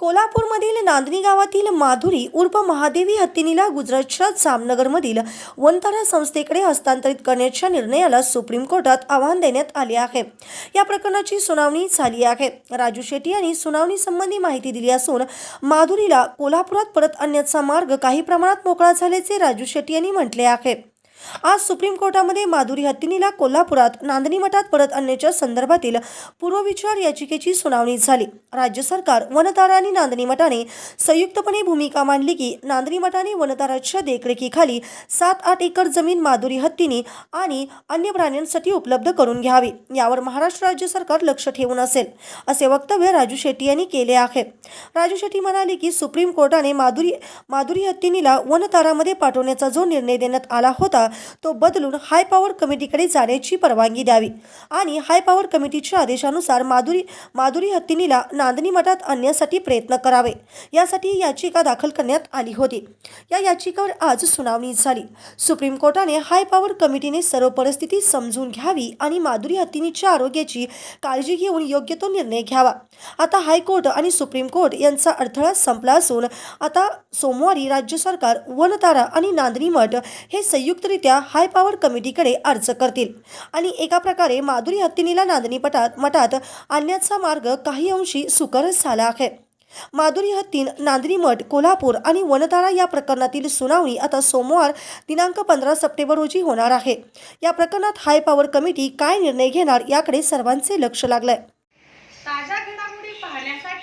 कोल्हापूरमधील नांदणी गावातील माधुरी उर्फ महादेवी हत्तीनीला गुजरातच्या जामनगरमधील वनतारा संस्थेकडे हस्तांतरित करण्याच्या निर्णयाला सुप्रीम कोर्टात आव्हान देण्यात आले आहे. या प्रकरणाची सुनावणी झाली आहे. राजू शेट्टी यांनी सुनावणीसंबंधी माहिती दिली असून माधुरीला कोल्हापुरात परत आणण्याचा मार्ग काही प्रमाणात मोकळा झाल्याचे राजू शेट्टी यांनी म्हटले आहे. आज सुप्रीम कोर्टामध्ये माधुरी हत्तीनीला कोल्हापुरात नांदणी मठात परत आणण्याच्या संदर्भातील पूर्वविचार याचिकेची सुनावणी झाली. राज्य सरकार वनतारा आणि नांदणी मठाने संयुक्तपणे भूमिका मांडली की नांदणी मठाने वनताराच्या देखरेखीखाली सात आठ एकर जमीन माधुरी हत्तीनी आणि अन्य प्राण्यांसाठी उपलब्ध करून घ्यावी. यावर महाराष्ट्र राज्य सरकार लक्ष ठेवून असेल असे वक्तव्य राजू शेट्टी यांनी केले आहे. राजू शेट्टी म्हणाले की सुप्रीम कोर्टाने माधुरी माधुरी हत्तीनीला वनतारामध्ये पाठवण्याचा जो निर्णय देण्यात आला होता तो बदलून हाय पॉवर कमिटीकडे जाण्याची परवानगी द्यावी. आणि हाय पॉवर कमिटीच्या आदेशानुसार माधुरी माधुरी हत्तीनीला नांदणी मठात आणण्यासाठी प्रयत्न करावे. यासाठी याचिका दाखल करण्यात आली होती. या याचिकेवर आज सुनावणी झाली. सुप्रीम कोर्टाने हाय पॉवर कमिटीने सर्व परिस्थिती समजून घ्यावी आणि माधुरी हत्तीनीच्या आरोग्याची काळजी घेऊन योग्य तो निर्णय घ्यावा. आता हायकोर्ट आणि सुप्रीम कोर्ट यांचा अडथळा संपला असून आता सोमवारी राज्य सरकार वनतारा आणि नांदणी मठ हे संयुक्तरित्या हाय पॉवर कमिटीकडे अर्ज करतील. आणि एका प्रकारे माधुरी हत्तीनीला नांदणी पटात मठात आणण्याचा मार्ग काही अंशी सुकर झाला आहे. माधुरी हत्तीन नांदणी मठ कोल्हापूर आणि वनतारा या प्रकरणातील सुनावणी आता सोमवार दिनांक पंधरा सप्टेंबर रोजी होणार आहे. या प्रकरणात हाय पॉवर कमिटी काय निर्णय घेणार याकडे सर्वांचे लक्ष लागलंय.